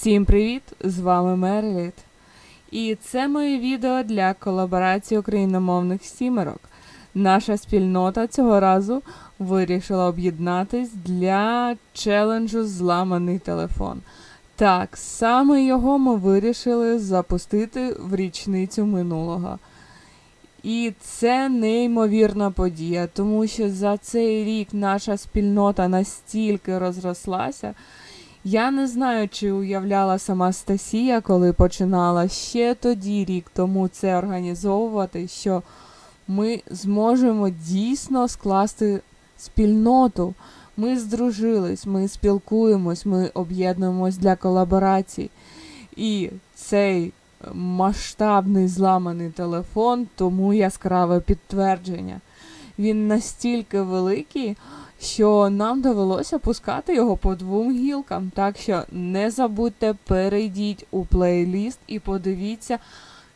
Всім привіт! З вами Мерліт. І це моє відео для колаборації україномовних сімерок. Наша спільнота цього разу вирішила об'єднатись для челенджу Зламаний телефон. Так, саме його ми вирішили запустити в річницю минулого. І це неймовірна подія, тому що за цей рік наша спільнота настільки розрослася. Я не знаю, чи уявляла сама Стасія, коли починала ще тоді, рік тому це організовувати, що ми зможемо дійсно скласти спільноту. Ми здружились, ми спілкуємось, ми об'єднуємось для колаборацій. І цей масштабний зламаний телефон, тому яскраве підтвердження. Він настільки великий, що нам довелося пускати його по двом гілкам. Так що не забудьте, перейдіть у плейліст і подивіться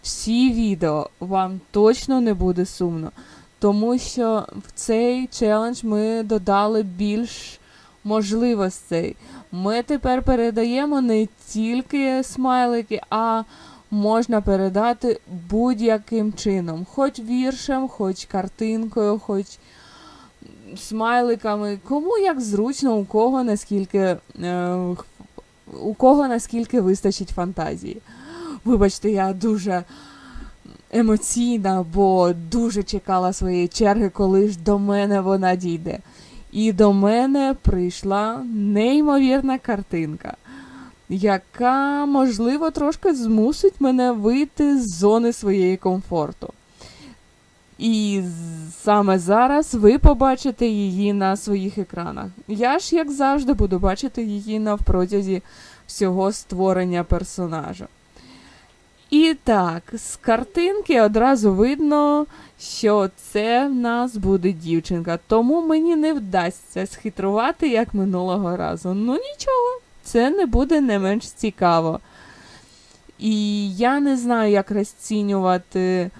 всі відео. Вам точно не буде сумно. Тому що в цей челендж ми додали більш можливостей. Ми тепер передаємо не тільки смайлики, а можна передати будь-яким чином, хоч віршем, хоч картинкою, хоч смайликами. Кому як зручно, у кого наскільки е, у кого наскільки вистачить фантазії. Вибачте, я дуже емоційна, бо дуже чекала своєї черги, коли ж до мене вона дійде. І до мене прийшла неймовірна картинка, яка, можливо, трошки змусить мене вийти з зони своєї комфорту. І саме зараз ви побачите її на своїх екранах. Я ж, як завжди, буду бачити її на протязі всього створення персонажа. І так, з картинки одразу видно, що це в нас буде дівчинка, тому мені не вдасться схитрувати як минулого разу. Ну нічого, це не буде не менш цікаво. І я не знаю, як розцінювати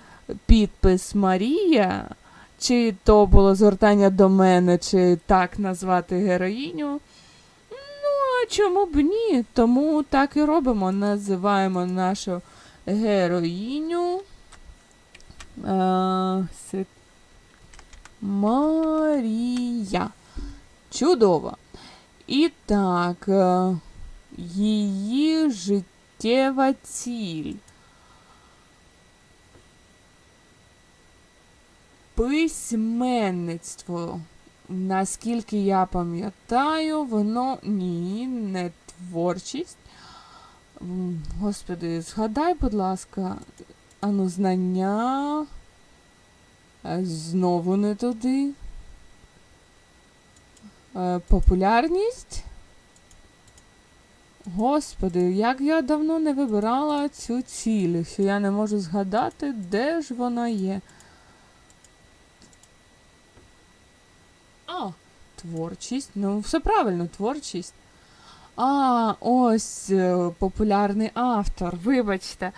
підпис Марія, чи то було звертання до мене, чи так назвати героїню. Ну, а чому б ні? Тому так і робимо. Називаємо нашу героїню. Е, Марія. Чудово. І так, е, її життєва ціль. Письменництво. Наскільки я пам'ятаю, воно ні, не творчість. Господи, згадай, будь ласка, ану, знання. Е, Знову не туди. Е, Популярність. Господи, як я давно не вибирала цю ціль, що я не можу згадати, де ж вона є. А, творчість. Ну, все правильно, творчість. А, ось е, популярний автор. Вибачте.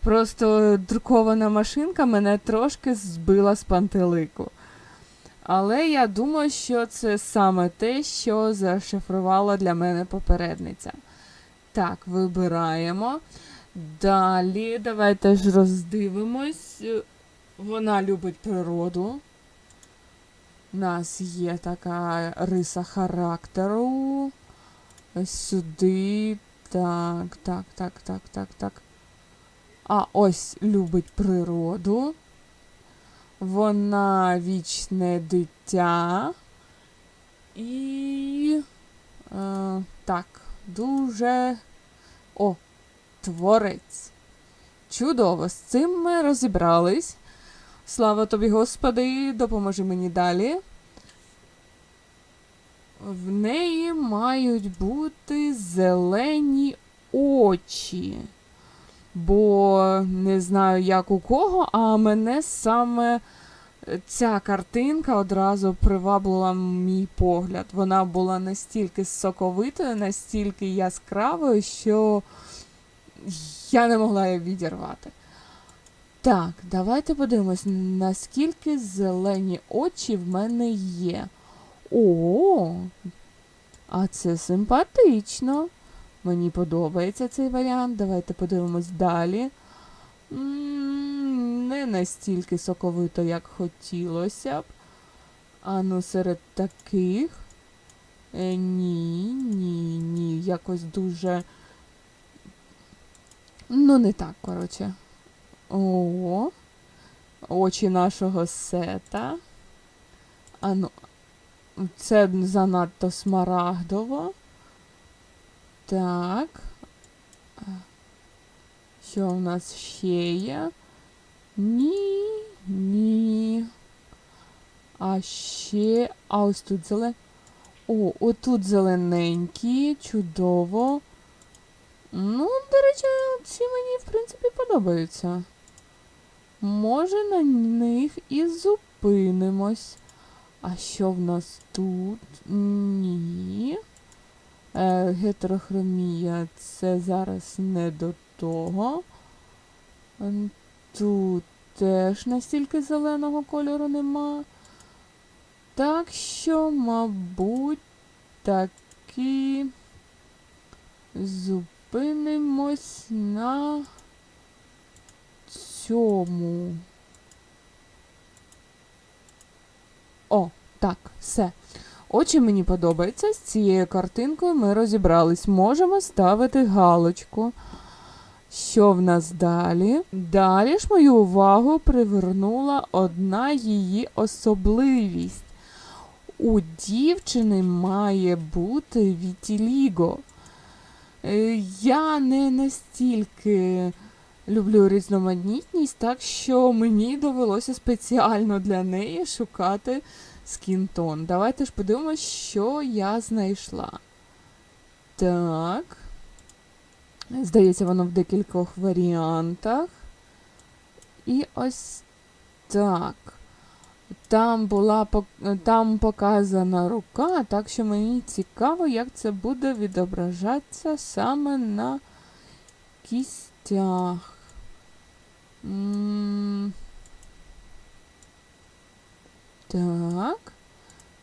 Просто друкована машинка мене трошки збила з пантелику. Але я думаю, що це саме те, що зашифрувала для мене попередниця. Так, вибираємо. Далі давайте ж роздивимось. Вона любить природу. У нас є така риса характеру. Сюди. Так, так, так, так, так, так. А ось любить природу. Вона вічне дитя. І. Е, так, дуже. О, творець. Чудово, з цим ми розібрались. Слава тобі, Господи, допоможи мені далі. В неї мають бути зелені очі. Бо не знаю, як у кого, а мене саме ця картинка одразу привабила мій погляд. Вона була настільки соковитою, настільки яскравою, що я не могла її відірвати. Так, давайте подивимось, наскільки зелені очі в мене є. О, а це симпатично. Мені подобається цей варіант. Давайте подивимось далі. Не настільки соковито, як хотілося б. А ну, серед таких. Е, ні, ні, ні. Якось дуже. Ну, не так, коротше. О, очі нашого сета. А ну, це занадто смарагдово. Так. Що в нас ще є? Ні, ні. А ще. А ось тут зелен. О, отут зелененькі, чудово. Ну, до речі, ці мені, в принципі, подобаються. Може, на них і зупинимось. А що в нас тут? Ні. Е, гетерохромія це зараз не до того. Тут теж настільки зеленого кольору нема. Так що, мабуть, таки зупинимось на цьому. О, так, все. Очі мені подобаються. З цією картинкою ми розібрались. Можемо ставити галочку. Що в нас далі? Далі ж мою увагу привернула одна її особливість. У дівчини має бути вітіліго. Е, Я не настільки люблю різноманітність, так що мені довелося спеціально для неї шукати скінтон. Давайте ж подивимось, що я знайшла. Так. Здається, воно в декількох варіантах. І ось так. Там була там показана рука, так що мені цікаво, як це буде відображатися саме на кістях. Так.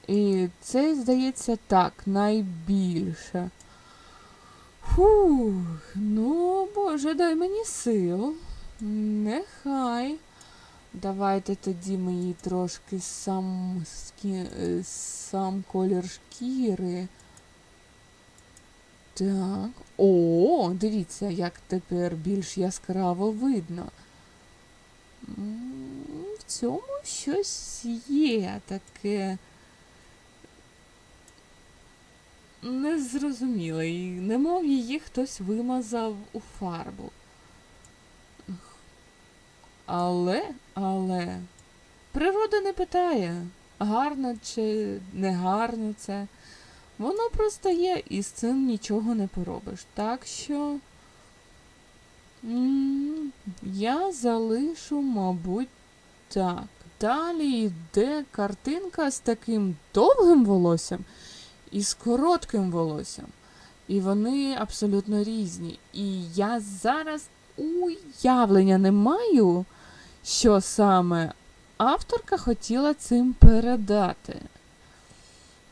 І це, здається, так, найбільше. Фух, ну, Боже, дай мені сил. Нехай. Давайте тоді мені трошки сам, скі... е, сам колір шкіри. Так. О, дивіться, як тепер більш яскраво видно. В цьому щось є таке. Незрозуміле, і немов її хтось вимазав у фарбу. Але, але, природа не питає, гарно чи не гарно це. Воно просто є, і з цим нічого не поробиш. Так що я залишу, мабуть, так. Далі йде картинка з таким довгим волоссям і з коротким волоссям. І вони абсолютно різні. І я зараз уявлення не маю, що саме авторка хотіла цим передати.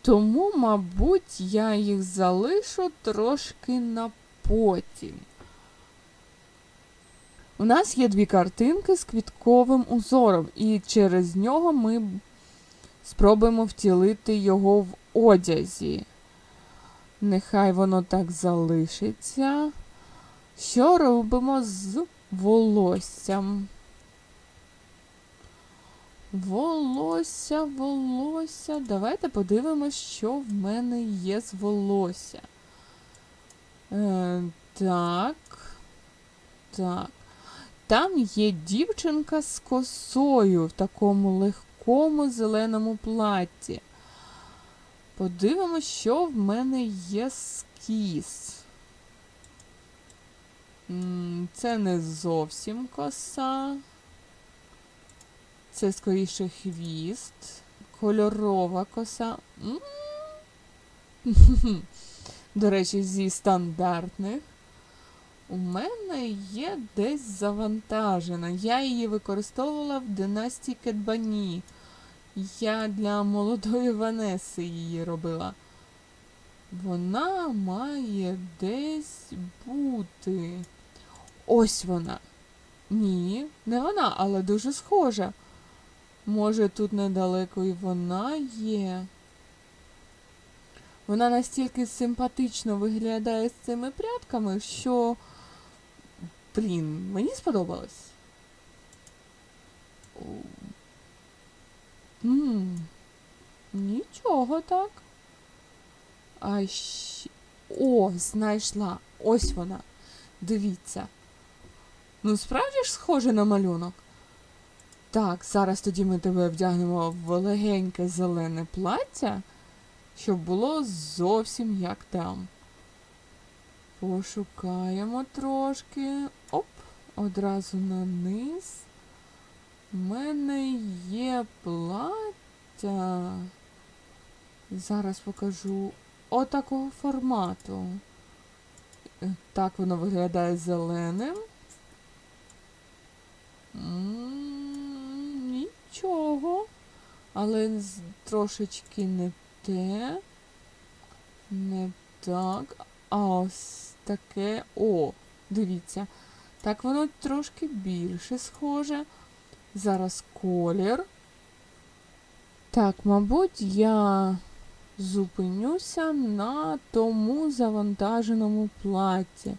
Тому, мабуть, я їх залишу трошки на потім. У нас є дві картинки з квітковим узором, і через нього ми спробуємо втілити його в одязі. Нехай воно так залишиться. Що робимо з волоссям? Волосся, волосся. Давайте подивимось, що в мене є з волосся. Е, так. Так. Там є дівчинка з косою в такому легкому зеленому платті. Подивимось, що в мене є скіс. Це не зовсім коса. Це скоріше хвіст. Кольорова коса. До речі, зі стандартних. У мене є десь завантажена. Я її використовувала в династії Кедбані. Я для молодої Ванеси її робила. Вона має десь бути. Ось вона. Ні, не вона, але дуже схожа. Може, тут недалеко і вона є. Вона настільки симпатично виглядає з цими прядками, що. Блін, мені сподобалось. М, Нічого так. А ще... О, знайшла. Ось вона. Дивіться. Ну, справді ж схоже на малюнок. Так, зараз тоді ми тебе вдягнемо в легеньке зелене плаття, щоб було зовсім як там. Пошукаємо трошки. Оп, одразу на низ. У мене є плаття. Зараз покажу отакого формату. Е, Так воно виглядає зеленим. Нічого. Але трошечки не те. Не так. А ось таке. О, дивіться. Так воно трошки більше схоже. Зараз колір. Так, мабуть, я зупинюся на тому завантаженому платі.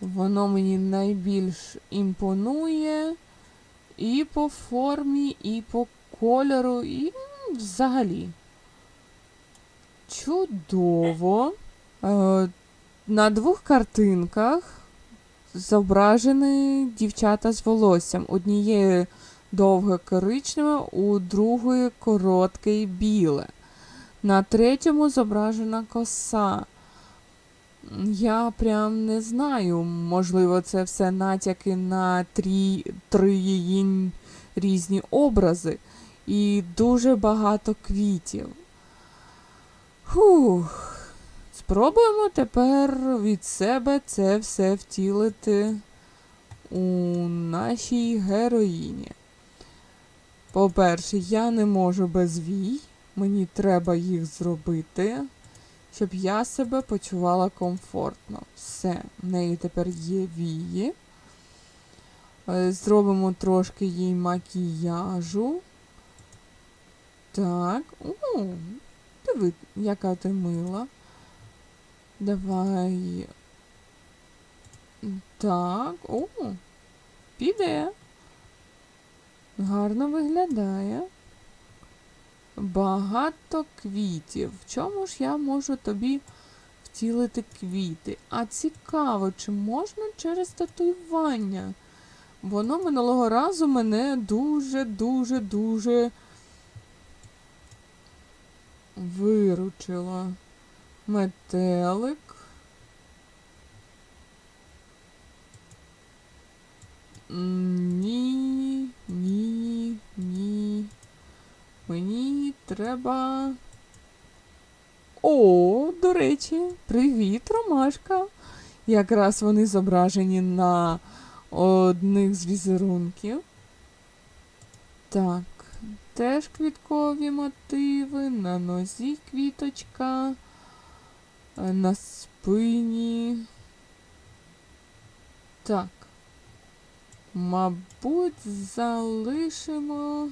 Воно мені найбільш імпонує і по формі, і по кольору, і взагалі. Чудово. На двох картинках зображені дівчата з волоссям. Однієї довге коричневе, у другої коротке і біле. На третьому зображена коса. Я прям не знаю. Можливо, це все натяки на трі, три її різні образи і дуже багато квітів. Фух. Спробуємо тепер від себе це все втілити у нашій героїні. По-перше, я не можу без вій. Мені треба їх зробити, щоб я себе почувала комфортно. Все, в неї тепер є вії. Е, Зробимо трошки їй макіяжу. Так. О, диви, яка ти мила. Давай. Так, о, піде. Гарно виглядає. Багато квітів. В чому ж я можу тобі втілити квіти? А цікаво, чи можна через татуювання? Воно минулого разу мене дуже-дуже дуже виручило. Метелик. Ні, ні, ні. Мені треба. О, до речі, привіт, Ромашка. Якраз вони зображені на одних з візерунків. Так, теж квіткові мотиви, на нозі квіточка, на спині. Так. Мабуть, залишимо.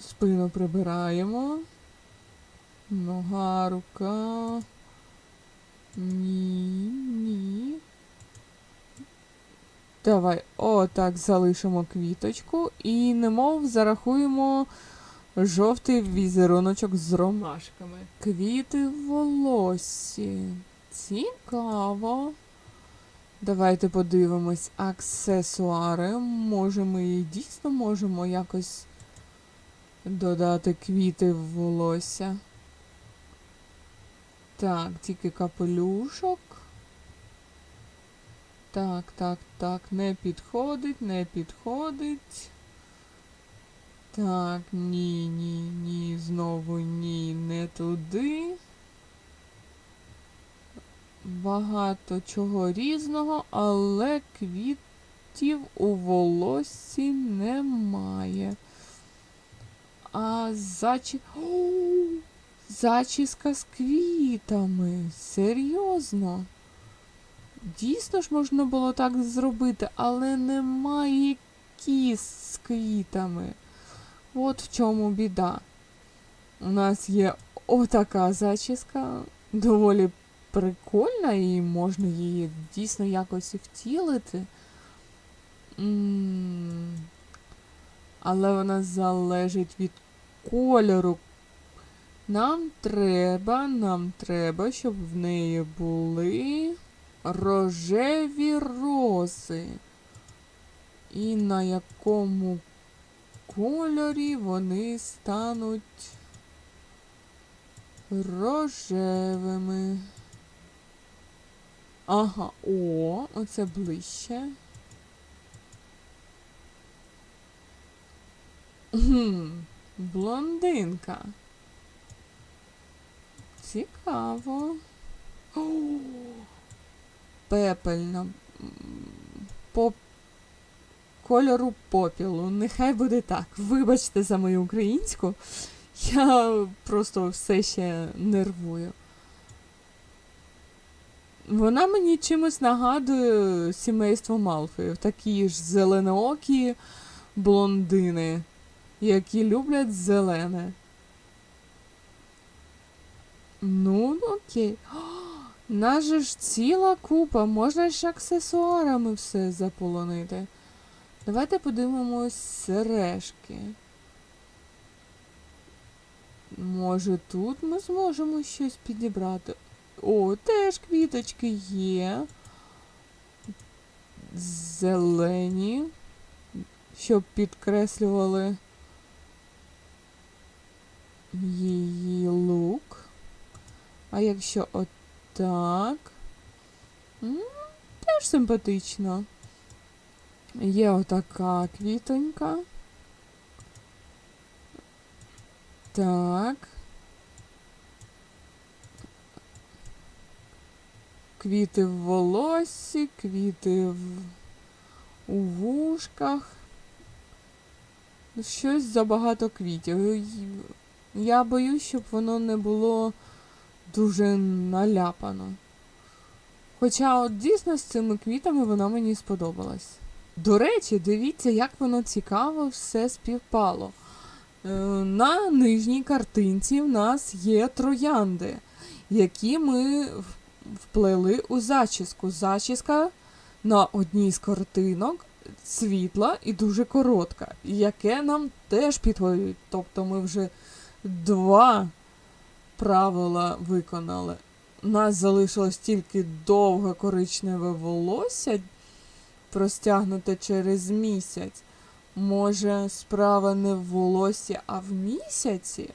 Спину прибираємо. Нога, рука. Ні, ні. Давай, отак залишимо квіточку і немов зарахуємо жовтий візеруночок з ромашками. Квіти в волоссі. Цікаво. Давайте подивимось аксесуари. Може, ми і дійсно можемо якось додати квіти в волосся. Так, тільки капелюшок. Так, так, так, не підходить, не підходить. Так, ні, ні, ні, знову ні, не туди. Багато чого різного, але квітів у волоссі немає. А зачі... О, Зачіска з квітами. Серйозно. Дійсно ж можна було так зробити, але немає кіс з квітами. От в чому біда. У нас є отака зачіска, доволі прикольна, і можна її дійсно якось втілити. Але вона залежить від кольору. Нам треба, нам треба, щоб в неї були рожеві рози. І на якому кольорі вони стануть рожевими. Ага, о, оце ближче. Гм, блондинка. Цікаво. О, пепельна. М, По кольору попілу. Нехай буде так. Вибачте за мою українську. Я просто все ще нервую. Вона мені чимось нагадує сімейство Малфоїв. Такі ж зеленоокі блондини, які люблять зелене. Ну, окей. О, ж ціла купа, можна ж аксесуарами все заполонити. Давайте подивимось сережки. Може, тут ми зможемо щось підібрати. О, теж квіточки є. Зелені, щоб підкреслювали її лук. А якщо отак. М, Теж симпатично. Є отака квітонька. Так. Квіти в волоссі, квіти в... у вушках. Щось забагато квітів. Я боюсь, щоб воно не було дуже наляпано. Хоча от дійсно з цими квітами вона мені сподобалась. До речі, дивіться, як воно цікаво все співпало. Е, На нижній картинці в нас є троянди, які ми вплели у зачіску. Зачіска на одній з картинок світла і дуже коротка, яке нам теж підходить. Тобто ми вже два правила виконали. У нас залишилось тільки довге коричневе волосся, простягнуте через місяць. Може, справа не в волосі, а в місяці?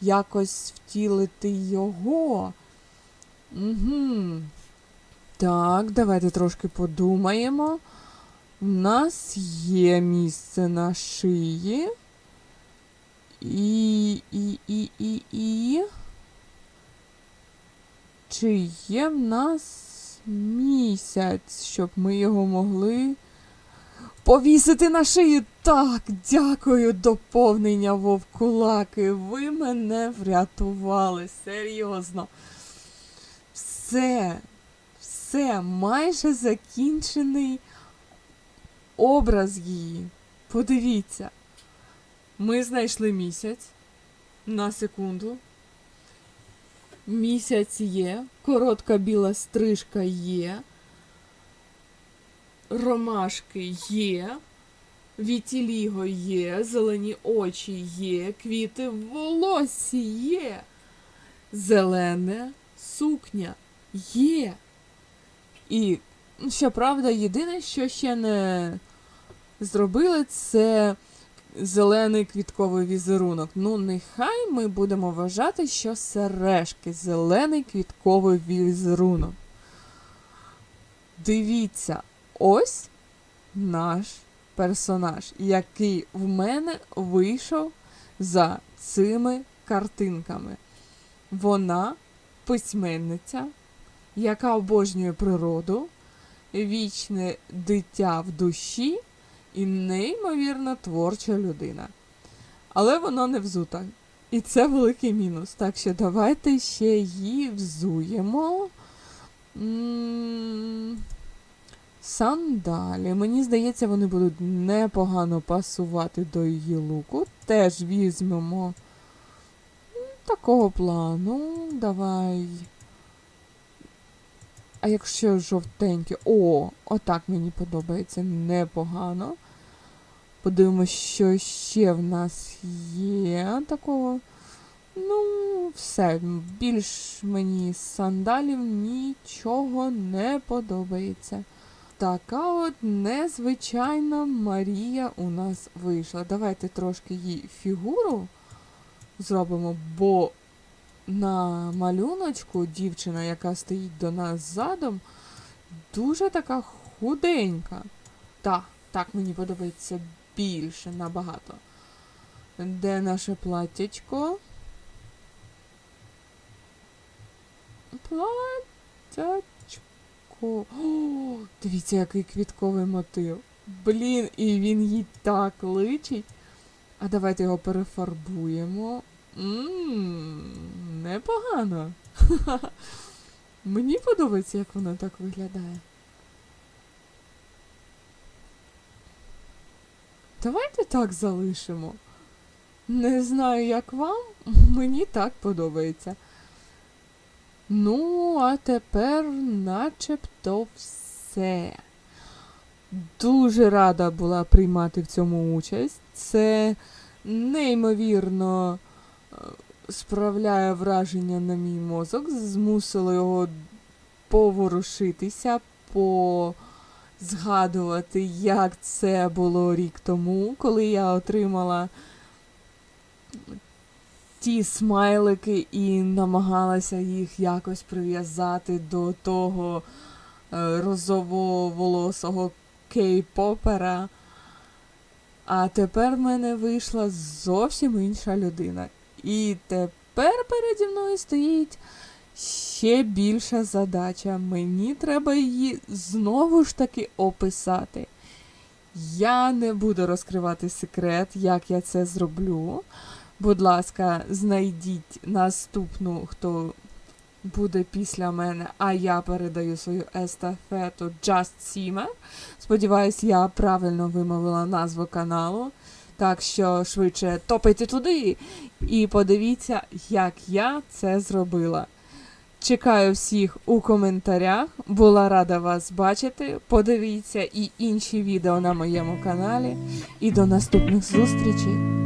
Якось втілити його. Угу. Так, давайте трошки подумаємо. У нас є місце на шиї. І, і, і, і, і. Чи є в нас місяць, щоб ми його могли повісити на шию? Так, дякую, доповнення вовкулаки. Ви мене врятували. Серйозно. Все, все, майже закінчений образ її. Подивіться. Ми знайшли місяць. На секунду. Місяць є, коротка біла стрижка є, ромашки є, вітіліго є, зелені очі є, квіти в волоссі є, зелене сукня є. І, щоправда, єдине, що ще не зробили, це зелений квітковий візерунок. Ну, нехай ми будемо вважати, що сережки зелений квітковий візерунок. Дивіться, ось наш персонаж, який в мене вийшов за цими картинками. Вона письменниця, яка обожнює природу, вічне дитя в душі і неймовірно творча людина. Але вона не взута. І це великий мінус. Так що давайте ще її взуємо. М, Сандалі. Мені здається, вони будуть непогано пасувати до її луку. Теж візьмемо такого плану. Давай. А якщо жовтеньке. О, отак мені подобається непогано. Подивимось, що ще в нас є такого. Ну, все, більш мені сандалів нічого не подобається. Така от незвичайна Марія у нас вийшла. Давайте трошки їй фігуру зробимо, бо на малюночку дівчина, яка стоїть до нас задом, дуже така худенька. Так, так мені подобається більше набагато. Де наше платтячко? Платтячко. Дивіться, який квітковий мотив. Блін, і він їй так личить. А давайте його перефарбуємо. Ммм, непогано. Мені подобається, як воно так виглядає. Давайте так залишимо. Не знаю, як вам, мені так подобається. Ну, а тепер начебто все. Дуже рада була приймати в цьому участь. Це неймовірно е, справляє враження на мій мозок, змусило його поворушитися, по згадувати, як це було рік тому, коли я отримала ті смайлики і намагалася їх якось прив'язати до того е, розово-волосого кей-попера. А тепер в мене вийшла зовсім інша людина. І тепер переді мною стоїть ще більша задача. Мені треба її знову ж таки описати. Я не буду розкривати секрет, як я це зроблю. Будь ласка, знайдіть наступну, хто буде після мене, а я передаю свою естафету Just Simmer. Сподіваюсь, я правильно вимовила назву каналу. Так що швидше топайте туди і подивіться, як я це зробила. Чекаю всіх у коментарях. Була рада вас бачити. Подивіться і інші відео на моєму каналі. І до наступних зустрічей!